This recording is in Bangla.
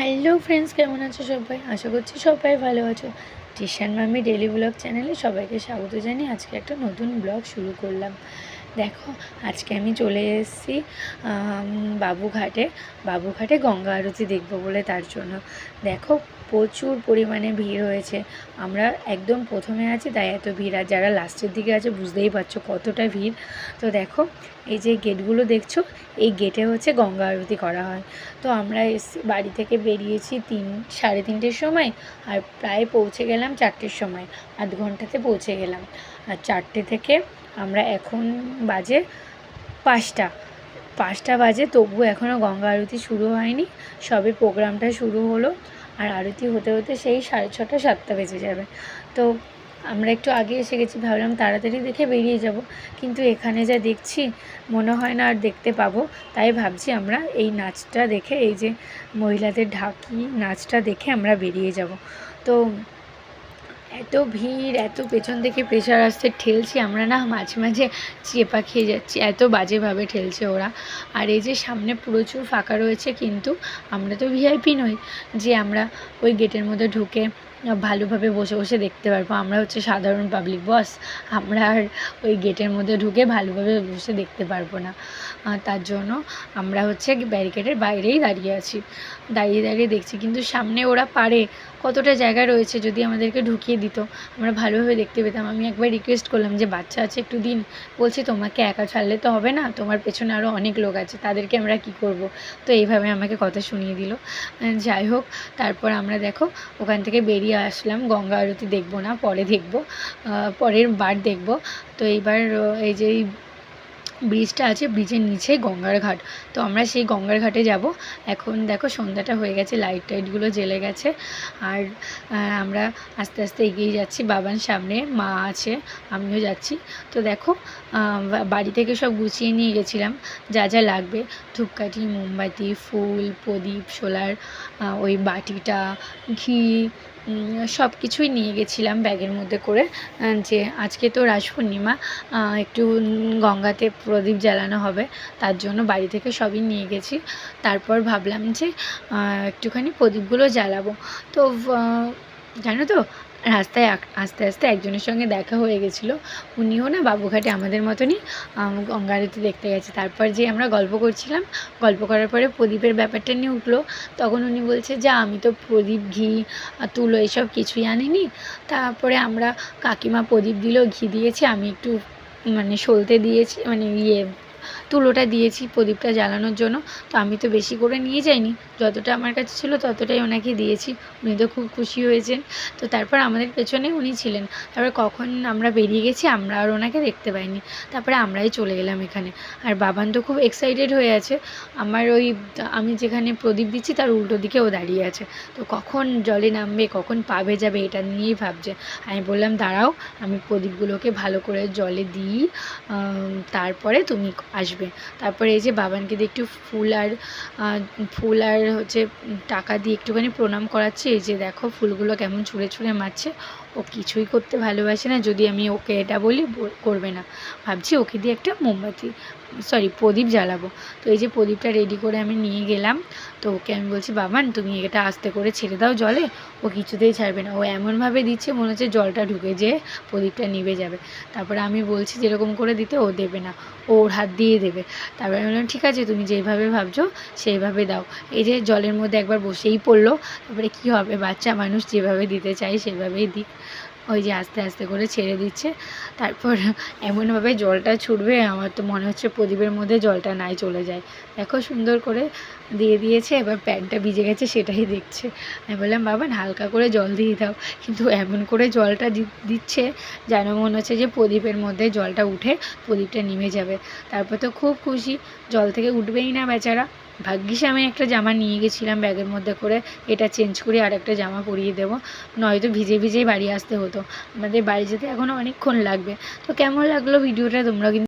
হ্যালো ফ্রেন্ডস, কেমন আছো সবাই? আশা করছি সবাই ভালো আছো। টিশান মামি ডেলি ব্লগ চ্যানেলে সবাইকে স্বাগত জানিয়ে আজকে একটা নতুন ব্লগ শুরু করলাম। দেখো, আজকে আমি চলে এসেছি বাবুঘাটে। বাবুঘাটে গঙ্গা আরতি দেখব বলে তার জন্য। দেখো, প্রচুর পরিমাণে ভিড় হয়েছে। আমরা একদম প্রথমে আছি, তাই এত ভিড়। আর যারা লাস্টের দিকে আছে, বুঝতেই পারছ কতটা ভিড়। তো দেখো, এই যে গেটগুলো দেখছ, এই গেটে হচ্ছে গঙ্গা আরতি করা হয়। তো আমরা এসছি বাড়ি থেকে বেরিয়েছি তিন, সাড়ে তিনটের সময়, আর প্রায় পৌঁছে গেলাম চারটের সময় আধ ঘন্টাতে পৌঁছে গেলাম। আর চারটে থেকে আমরা এখন বাজে পাঁচটা। পাঁচটা বাজে, তবুও এখনও গঙ্গা আরতি শুরু হয়নি। সবে প্রোগ্রামটা শুরু হলো আর আরতি হতে হতে সেই সাড়ে ছটা, সাতটা বেজে যাবে। তো আমরা একটু আগে এসে গেছি, ভাবলাম তাড়াতাড়ি দেখে বেরিয়ে যাব। কিন্তু এখানে যা দেখছি, মনে হয় না আর দেখতে পাবো। তাই ভাবছি আমরা এই নাচটা দেখে, এই যে মহিলাদের ঢাকি নাচটা দেখে আমরা বেরিয়ে যাব। তো এত ভিড়, এত পেছন থেকে প্রেশার আসছে, ঠেলছি আমরা না, মাঝে মাঝে চেপা খেয়ে যাচ্ছি, এত বাজেভাবে ঠেলছে ওরা। আর এই যে সামনে প্রচুর ফাঁকা রয়েছে, কিন্তু আমরা তো ভিআইপি নই যে আমরা ওই গেটের মধ্যে ঢুকে ভালোভাবে বসে বসে দেখতে পারব। আমরা হচ্ছে সাধারণ পাবলিক বস আমরা আর ওই গেটের মধ্যে ঢুকে ভালোভাবে বসে দেখতে পারব না। তার জন্য আমরা হচ্ছে ব্যারিকেডের বাইরেই দাঁড়িয়ে আছি। দাঁড়িয়ে দাঁড়িয়ে দেখছি, কিন্তু সামনে ওরা পারে। কতটা জায়গা রয়েছে যদি আমাদেরকে ঢুকিয়ে দিত, আমরা ভালোভাবে দেখতে পেতাম। আমি একবার রিকোয়েস্ট করলাম যে, বাচ্চা আছে একটু দিন। বলছি, তোমাকে একা ছাড়লে তো হবে না, তোমার পেছনে আরও অনেক লোক আছে, তাদেরকে আমরা কি করব? তো এইভাবে আমাকে কথা শুনিয়ে দিল। যাই হোক, তারপর আমরা দেখো, ওখান থেকে বেরিয়ে আসলাম, গঙ্গা আরতি দেখব না, পরে দেখব পরের বার দেখব। তো এইবার এই যে ব্রিজটা আছে, ব্রিজের নিচে গঙ্গার ঘাট। তো আমরা সেই গঙ্গার ঘাটে যাব। এখন দেখো সন্ধ্যাটা হয়ে গেছে লাইট টাইটগুলো জ্বেলে গেছে। আর আমরা আস্তে আস্তে এগিয়ে যাচ্ছি, বাবার সামনে, মা আছে, আমিও যাচ্ছি। তো দেখো বাড়ি থেকে সব গুছিয়ে নিয়ে গেছিলাম, যা যা লাগবে। ধূপকাঠি, মোমবাতি, ফুল, প্রদীপ, সোলার ওই বাটিটা, ঘি সব কিছুই নিয়ে গেছিলাম ব্যাগের মধ্যে করে যে আজকে তো রাস পূর্ণিমা একটু গঙ্গাতে প্রদীপ জ্বালানো হবে, তার জন্য বাড়ি থেকে সবই নিয়ে গেছি। তারপর ভাবলাম যে একটুখানি প্রদীপগুলো জ্বালাবো। তো জানো তো রাস্তায় আস্তে আস্তে একজনের সঙ্গে দেখা হয়ে গেছিল। উনিও না বাবুঘাটে আমাদের মতনই গঙ্গারতি দেখতে গেছে। তারপর যে আমরা গল্প করছিলাম, গল্প করার পরে প্রদীপের ব্যাপারটা নিয়ে উঠল। তখন উনি বলছে, যা, আমি তো প্রদীপ, ঘি তুলো এসব কিছুই আনিনি। তারপরে আমরা কাকিমা প্রদীপ দিল, ঘি দিয়েছি, আমি একটু মানে সলতে দিয়েছি মানে ইয়ে তুলোটা দিয়েছি প্রদীপটা জ্বালানোর জন্য। তো আমি তো বেশি করে নিয়ে যাইনি। যতটা আমার কাছে ছিল ততটাই ওনাকে দিয়েছি। উনি তো খুব খুশি হয়েছেন। তো তারপর আমাদের পেছনে উনি ছিলেন। তারপরে কখন আমরা বেরিয়ে গেছি আমরা আর ওনাকে দেখতে পাইনি। তারপরে আমরাই চলে গেলাম এখানে। আর বাবান তো খুব এক্সাইটেড হয়ে আছে। আমার ওই আমি যেখানে প্রদীপ দিচ্ছি তার উল্টো দিকে ও দাঁড়িয়ে আছে। তো কখন জলে নামবে, কখন পাবে যাবে এটা নিয়েই ভাবছে। আমি বললাম, দাঁড়াও, আমি প্রদীপগুলোকে ভালো করে জলে দিই তারপরে তুমি আসবে। তারপরে এই যে বাবানকে দিয়ে একটু ফুল আর ফুল আর হচ্ছে টাকা দিয়ে একটুখানি প্রণাম করাচ্ছি। এই যে দেখো ফুলগুলো কেমন ছুঁড়ে ছুঁড়ে মারছে। ও কিছুই করতে ভালোবাসে না, যদি আমি ওকে এটা বলি করবে না। ভাবছি ওকে দিয়ে একটা মোমবাতি সরি প্রদীপ জ্বালাবো। তো এই যে প্রদীপটা রেডি করে আমি নিয়ে গেলাম, তো ওকে আমি বলছি বাবান তুমি এটা আস্তে করে ছেড়ে দাও জলে, ও কিছুতেই ছাড়বে না। ও এমনভাবে দিচ্ছে, মনে হচ্ছে জলটা ঢুকে যেয়ে প্রদীপটা নিভে যাবে। তারপরে আমি বলছি, যেরকম করে দিতে, ও দেবে না ওর হাত দিয়ে দেবে। তারপরে আমি বললাম, ঠিক আছে, তুমি যেইভাবে ভাবছ, সেইভাবে দাও। এই যে জলের মধ্যে একবার বসেই পড়ল, তারপরে কী হবে, বাচ্চা মানুষ যেভাবে দিতে চাই সেভাবেই দিক। ওই যে আস্তে আস্তে করে ছেড়ে দিচ্ছে। তারপর এমনভাবে জলটা ছুটবে, আমার তো মনে হচ্ছে প্রদীপের মধ্যে জলটা নাই চলে যায়। দেখো সুন্দর করে দিয়ে দিয়েছে, এবার প্যান্টটা ভিজে গেছে সেটাই দেখছে। আমি বললাম, বাবা হালকা করে জল দিয়ে দাও। কিন্তু এমন করে জলটা দিচ্ছে যেন মনে হচ্ছে যে প্রদীপের মধ্যে জলটা উঠে প্রদীপটা নেমে যাবে। তারপর তো খুব খুশি, জল থেকে উঠবেই না বেচারা। ভাগ্যিস আমি একটা জামা নিয়ে গেছিলাম ব্যাগের মধ্যে করে, এটা চেঞ্জ করে আর একটা জামা পরিয়ে দেবো। নয়তো ভিজে ভিজেই বাড়ি আসতে হতো। আমাদের বাড়ি যেতে এখনও অনেকক্ষণ লাগবে। তো কেমন লাগল ভিডিওটা? তোমরা কিন্তু